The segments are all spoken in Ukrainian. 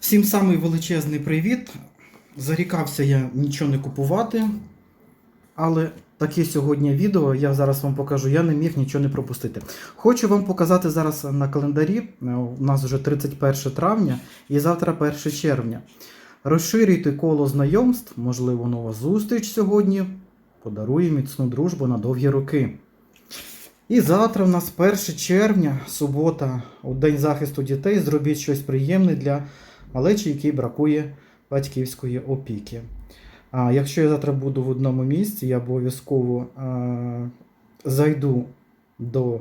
Всім самий величезний привіт. Зарікався я нічого не купувати, але таке сьогодні відео, я зараз вам покажу, я не міг нічого не пропустити. Хочу вам показати зараз на календарі. У нас вже 31 травня і завтра 1 червня. Розширюйте коло знайомств, можливо, нова зустріч сьогодні. Подарує міцну дружбу на довгі роки. І завтра в нас 1 червня, субота, у День захисту дітей. Зробіть щось приємне для малечі, якій бракує батьківської опіки. А якщо я завтра буду в одному місці, я обов'язково зайду до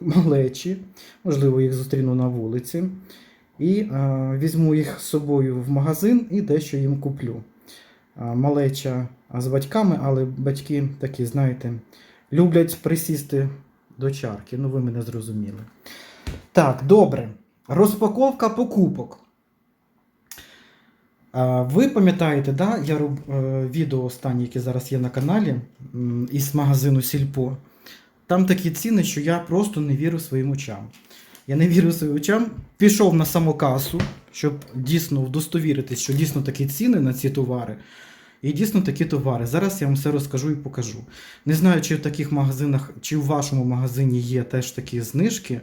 малечі, можливо, їх зустріну на вулиці, і а, візьму їх з собою в магазин і дещо їм куплю. А, малеча з батьками, але батьки такі, знаєте, люблять присісти до чарки. Ну, ви мене зрозуміли. Так, добре. Розпаковка покупок. Ви пам'ятаєте, да, я роб е, відео останнє, яке зараз є на каналі із магазину Сільпо. Там такі ціни, що я просто не вірю своїм очам. Я не вірю своїм очам. Пішов на самокасу, щоб дійсно вдостовіритись, що дійсно такі ціни на ці товари. І дійсно такі товари. Зараз я вам все розкажу і покажу. Не знаю, чи в таких магазинах, чи в вашому магазині є теж такі знижки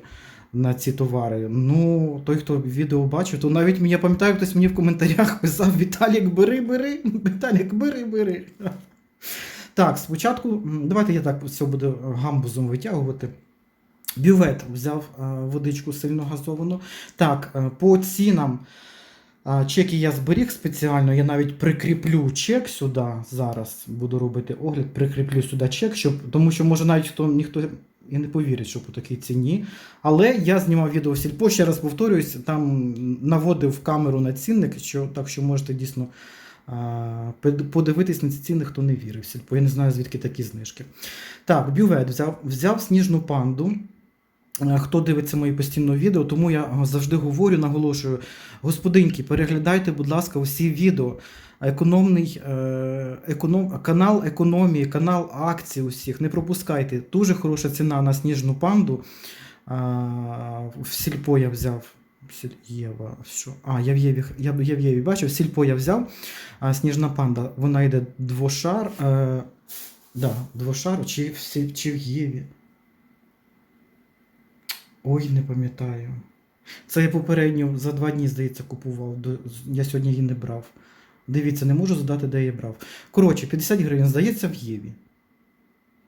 на ці товари. Ну, той, хто відео бачив, то навіть я пам'ятаю, хтось мені в коментарях писав: Віталік, бери, бери, Віталік, бери, бери. Так, спочатку, давайте я так все буду гамбузом витягувати. Бювет взяв е, водичку сильно газовану. Так, е, по цінам. А, Чеки я зберіг спеціально, я навіть прикріплю чек сюди. Зараз буду робити огляд, прикріплю сюди чек, щоб, тому що може навіть хто ніхто і не повірю, що по такій ціні. Але я знімав відео в сільпо, ще раз повторююсь, там наводив камеру на цінник, що, так що можете дійсно а, подивитись на ці ціни, хто не вірив в сільпо. Я не знаю, звідки такі знижки. Так, бювет взяв, взяв сніжну панду. Е, Хто дивиться мої постійно відео, тому я е, завжди говорю, наголошую, господинки, переглядайте, будь ласка, усі відео. Економний е, економ, канал економії, канал акцій усіх. Не пропускайте. Дуже хороша ціна на сніжну панду. В сільпо я взяв. Сіль- Єва, що? А, я в Єві, я, я в Єві бачив, сільпо я взяв. А, сніжна панда, вона йде двошар. Е, да, двошар чи чи в Єві. Ой, не пам'ятаю. Це я попередньо за два дні, здається, купував. Я сьогодні її не брав. Дивіться, не можу задати, де я брав. Коротше, 50 гривень, здається, в Єві.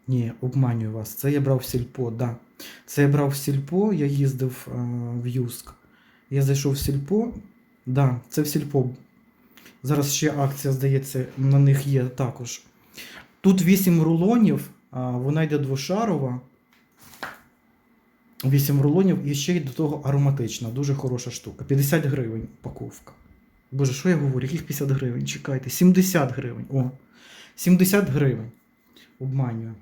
Ні, обманюю вас. Це я брав в сільпо, да. Це я брав в сільпо, я їздив а, в Юск. Я зайшов в сільпо. Да, це в сільпо. Зараз ще акція, здається, на них є також. Тут 8 рулонів, а, вона йде двошарова. 8 рулонів і ще й до того ароматична, дуже хороша штука. 50 гривень упаковка. Боже, що я говорю? Яких 50 гривень? Чекайте, 70 гривень. О, 70 гривень. Обманюю.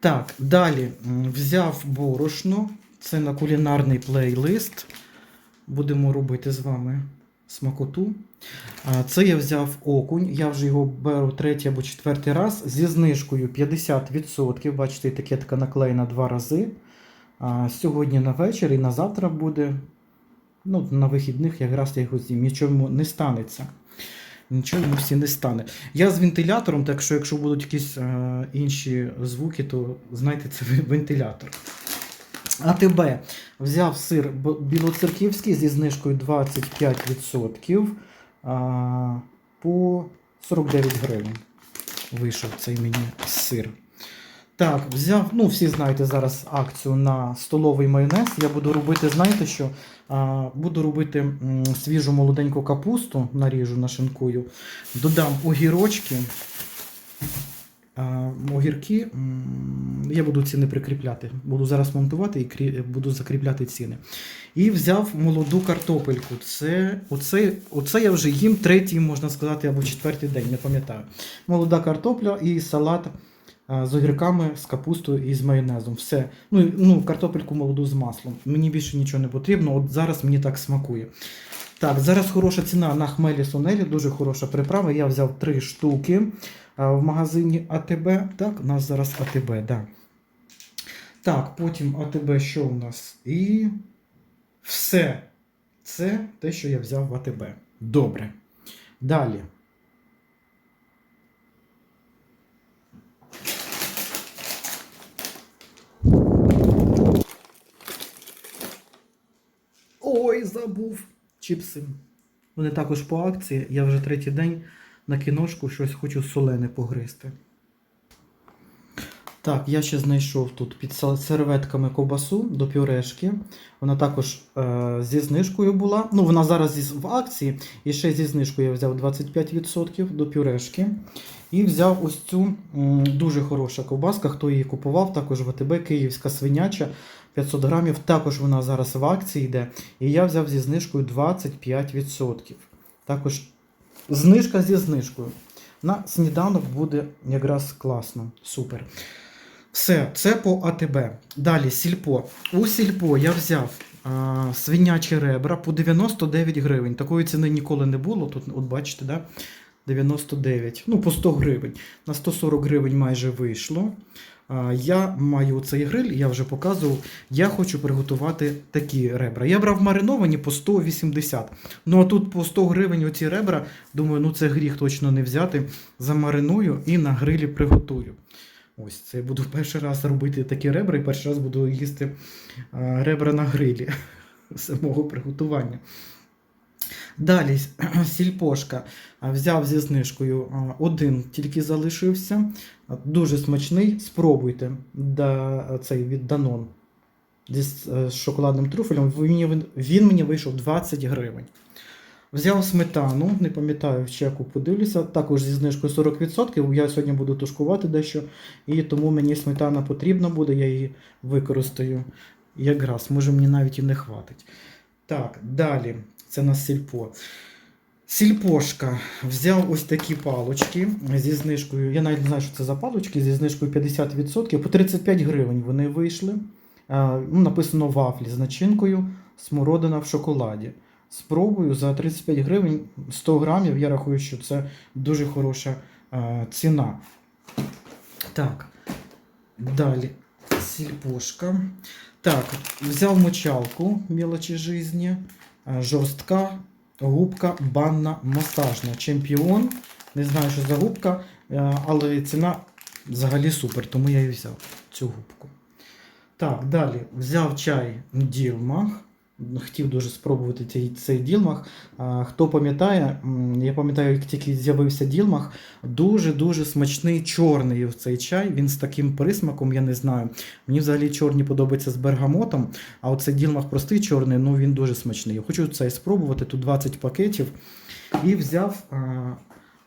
Так, далі взяв борошно. Це на кулінарний плейлист. Будемо робити з вами смакоту. Це я взяв окунь. Я вже його беру третій або четвертий раз зі знижкою 50%. Бачите, етикетка наклеєна два рази. А, Сьогодні на вечір і на завтра буде. Ну, на вихідних якраз я його з'їм. Нічого йому не станеться. Нічого йому всі не стане. Я з вентилятором, так що якщо будуть якісь е, інші звуки, то знайте, це ве- вентилятор. АТБ взяв сир білоцерківський зі знижкою 25% а, по 49 гривень. Вийшов цей мені сир. Так, взяв, ну всі знаєте зараз акцію на столовий майонез. Я буду робити, знаєте що? А, буду робити м, свіжу молоденьку капусту, наріжу, нашинкую. Додам огірочки. Огірки я буду ціни прикріпляти. Буду зараз монтувати і крі- буду закріпляти ціни. І взяв молоду картопельку. Це, оце, оце я вже їм третій, можна сказати, або четвертий день, не пам'ятаю. Молода картопля і салат з огірками, з капустою і з майонезом. Все. Ну, ну, картопельку молоду з маслом. Мені більше нічого не потрібно. От зараз мені так смакує. Так, зараз хороша ціна на хмелі сунелі, дуже хороша приправа. Я взяв три штуки в магазині АТБ. Так, у нас зараз АТБ, да. Так, потім АТБ що у нас? І все. Це те, що я взяв в АТБ. Добре. Далі. Ой, забув чіпси. Вони також по акції. Я вже третій день на кіношку щось хочу солене погризти. Так, я ще знайшов тут під серветками ковбасу до пюрешки. Вона також е, зі знижкою була. Ну, вона зараз в акції. І ще зі знижкою я взяв 25% до пюрешки. І взяв ось цю м, дуже хороша ковбаска. Хто її купував, також в АТБ Київська свиняча 500 грамів. Також вона зараз в акції йде. І я взяв зі знижкою 25%. Також знижка зі знижкою. На сніданок буде якраз класно. Супер. Все, це по АТБ. Далі сільпо. У сільпо я взяв а, свинячі ребра по 99 гривень. Такої ціни ніколи не було. Тут, от бачите, да? 99. Ну, по 100 гривень. На 140 гривень майже вийшло. А, я маю цей гриль, я вже показував. Я хочу приготувати такі ребра. Я брав мариновані по 180. Ну а тут по 100 гривень оці ребра. Думаю, ну це гріх точно не взяти. Замариную і на грилі приготую. Ось це буду перший раз робити такі ребра і перший раз буду їсти ребра на грилі самого приготування. Далі сільпошка взяв зі знижкою один, тільки залишився. Дуже смачний. Спробуйте да, цей від зі е, з шоколадним трюфелем. Він мені вийшов 20 гривень. Взяв сметану, не пам'ятаю, в чеку подивлюся, також зі знижкою 40%. Я сьогодні буду тушкувати дещо, і тому мені сметана потрібна буде, я її використаю якраз. Може мені навіть і не хватить. Так, далі. Це на сільпо. Сільпошка. Взяв ось такі палочки зі знижкою. Я навіть не знаю, що це за палочки, зі знижкою 50%. По 35 гривень вони вийшли. Ну, написано вафлі з начинкою смородина в шоколаді. Спробую за 35 гривень 100 грамів. Я рахую, що це дуже хороша е, ціна. Так. Далі. Сільпошка. Так, взяв мочалку мелочі жизні. е, Жорстка губка банна масажна. Чемпіон. Не знаю, що за губка, е, але ціна взагалі супер, тому я і взяв цю губку. Так, далі взяв чай Ділмах. Хотів дуже спробувати цей, цей Ділмах. Хто пам'ятає, я пам'ятаю, як тільки з'явився Ділмах, дуже-дуже смачний чорний цей чай. Він з таким присмаком, я не знаю. Мені взагалі чорні подобаються з бергамотом, а оцей Ділмах простий чорний, ну він дуже смачний. Я хочу цей спробувати. Тут 20 пакетів. І взяв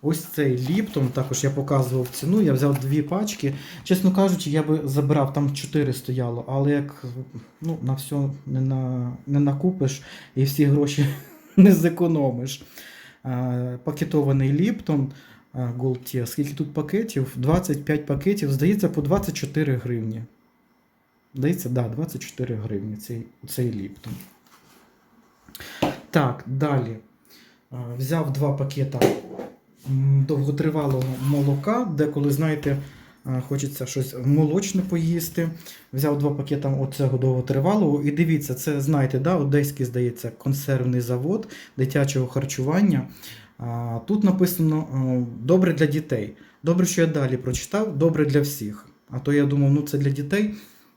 ось цей Ліптон. Також я показував ціну. Я взяв дві пачки. Чесно кажучи, я би забирав, там 4 стояло, але як ну, на все не, на, не накупиш і всі гроші не зекономиш. А, пакетований Ліптон. Gold Скільки тут пакетів? 25 пакетів, здається, по 24 гривні. Здається, да, 24 гривні цей, цей Ліптон. Так, далі. А, Взяв два пакета довготривалого молока, деколи, знаєте, хочеться щось молочне поїсти. Взяв два пакета оцього довготривалого. І дивіться, це, знаєте, да, одеський, здається, консервний завод дитячого харчування. Тут написано добре для дітей. Добре, що я далі прочитав, добре для всіх. А то я думав, ну це для дітей.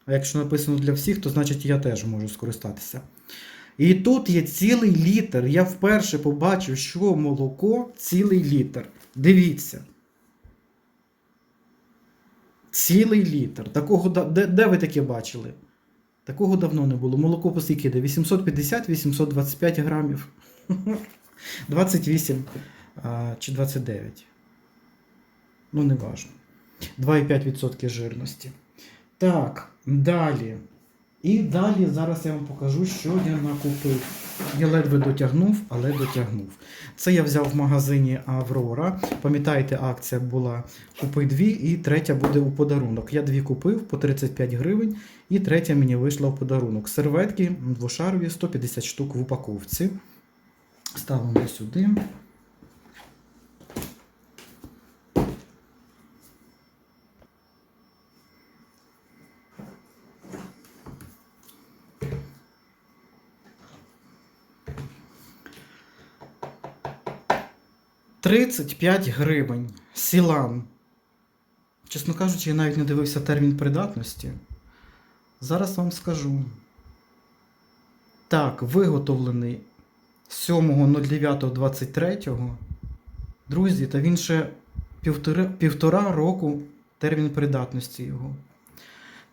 А якщо написано для всіх, то значить я теж можу скористатися. І тут є цілий літр. Я вперше побачив, що молоко цілий літр. Дивіться. Цілий літр. Такого, де, де ви таке бачили? Такого давно не було. Молоко по скільки йде? 850-825 грамів. 28 чи 29. Ну, не важно. 2,5% жирності. Так, далі. І далі зараз я вам покажу, що я накупив. Я ледве дотягнув, але дотягнув. Це я взяв в магазині Аврора. Пам'ятаєте, акція була купи дві, і третя буде у подарунок. Я дві купив по 35 гривень, і третя мені вийшла у подарунок. Серветки двошарові, 150 штук в упаковці. Ставимо сюди. 35 гривень. Сілан. Чесно кажучи, я навіть не дивився термін придатності. Зараз вам скажу. Так, виготовлений 7.09.23. Друзі, та він ще півтора, півтора року термін придатності його.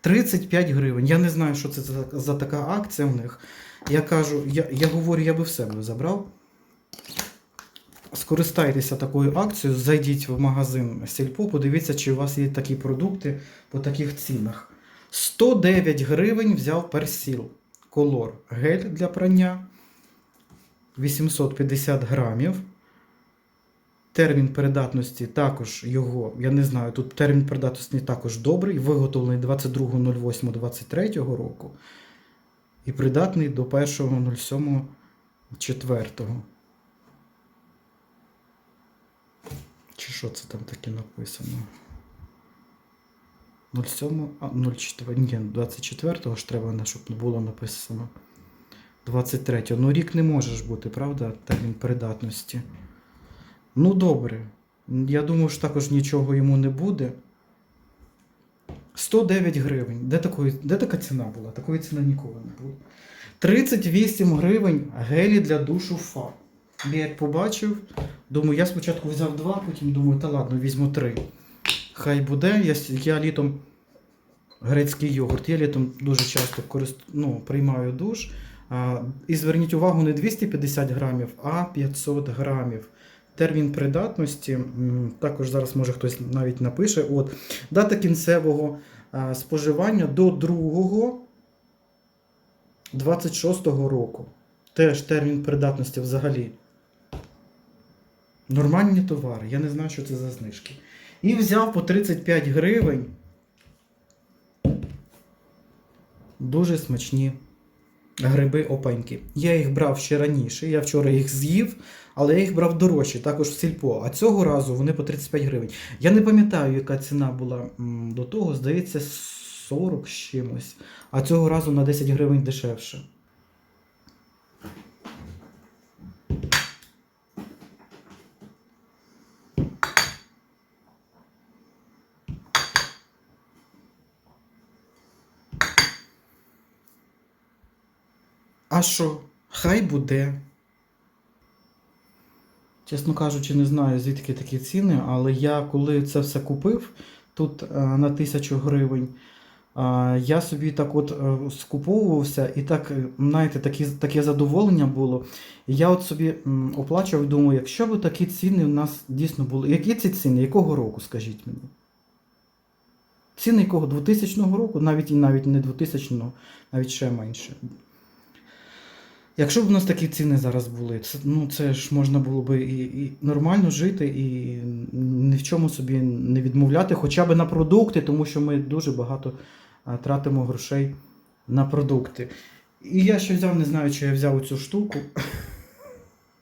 35 гривень. Я не знаю, що це за, за така акція у них. Я кажу, я, я говорю, я би в себе забрав. Скористайтеся такою акцією, зайдіть в магазин Сільпо, подивіться, чи у вас є такі продукти по таких цінах. 109 гривень взяв персіл. Колор гель для прання 850 грамів. Термін передатності також його, я не знаю, тут термін передатності також добрий, виготовлений 22.08.23 року і придатний до 1.07.4. Чи що це там таке написано? 07, а 04, ні, 24 ж треба, щоб було написано. 23. Ну, рік не може ж бути, правда? Термін придатності. Ну, добре. Я думаю, що також нічого йому не буде. 109 гривень. Де, такої, де така ціна була? Такої ціни ніколи не було. 38 гривень гелі для душу фа. Я як побачив, думаю, я спочатку взяв два, потім думаю, та ладно, візьму три. Хай буде. Я, я літом грецький йогурт, я літом дуже часто корист... ну, приймаю душ. А, і зверніть увагу, не 250 грамів, а 500 грамів. Термін придатності, також зараз може хтось навіть напише. От, дата кінцевого а, споживання до 2 26 року. Теж термін придатності взагалі. Нормальні товари. Я не знаю, що це за знижки. І взяв по 35 гривень. Дуже смачні гриби опеньки. Я їх брав ще раніше. Я вчора їх з'їв, але я їх брав дорожче, також в сільпо. А цього разу вони по 35 гривень. Я не пам'ятаю, яка ціна була до того, здається, 40 з чимось. А цього разу на 10 гривень дешевше. Що? Хай буде. Чесно кажучи, не знаю, звідки такі ціни, але я коли це все купив тут е, на тисячу гривень, е, я собі так от е, скуповувався і так, знаєте, такі, таке задоволення було. І я от собі оплачував, думаю, якщо б такі ціни у нас дійсно були. Які ці ціни? Якого року, скажіть мені? Ціни якого? 2000 року, навіть і навіть не 2000, навіть ще менше. Якщо б у нас такі ціни зараз були, це, ну, це ж можна було би і, і нормально жити, і ні в чому собі не відмовляти, хоча б на продукти, тому що ми дуже багато тратимо грошей на продукти. І я ще взяв, не знаю, чи я взяв цю штуку.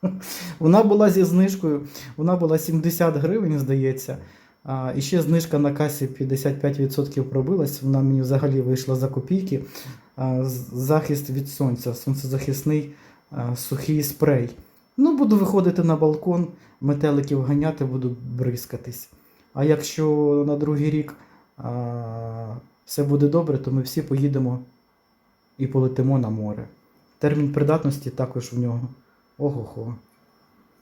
Вона була зі знижкою, вона була 70 гривень, здається. А, і ще знижка на касі 55% пробилась, вона мені взагалі вийшла за копійки. Захист від сонця, сонцезахисний сухий спрей. Ну, буду виходити на балкон, метеликів ганяти, буду бризкатись. А якщо на другий рік а, все буде добре, то ми всі поїдемо і полетимо на море. Термін придатності також в нього. Ого-го.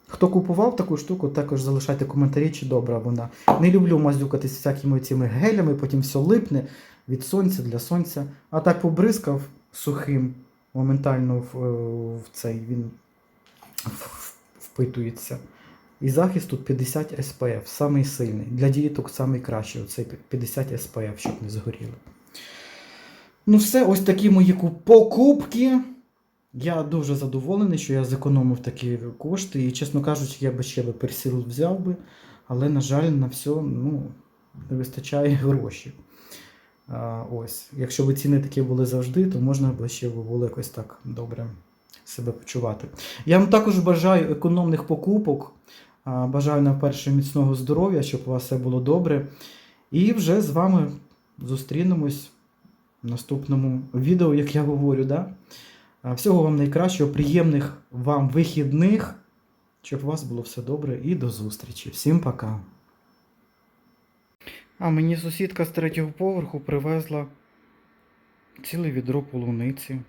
Хто купував таку штуку, також залишайте коментарі, чи добра вона. Не люблю мазюкатись всякими цими гелями, потім все липне від сонця для сонця. А так побризкав сухим, моментально в, е, в цей він впитується. І захист тут 50 SPF, самий сильний. Для дієток самий кращий, оцей 50 SPF, щоб не згоріло. Ну, все, ось такі мої покупки. Я дуже задоволений, що я зекономив такі кошти. І, чесно кажучи, я би ще би персіл взяв би, але, на жаль, на все ну, не вистачає грошей. Ось. Якщо б ціни такі були завжди, то можна б ще було якось так добре себе почувати. Я вам також бажаю економних покупок. Бажаю найперше міцного здоров'я, щоб у вас все було добре. І вже з вами зустрінемось в наступному відео, як я говорю. Да? Всього вам найкращого, приємних вам вихідних. Щоб у вас було все добре і до зустрічі. Всім пока. А мені сусідка з третього поверху привезла ціле відро полуниці.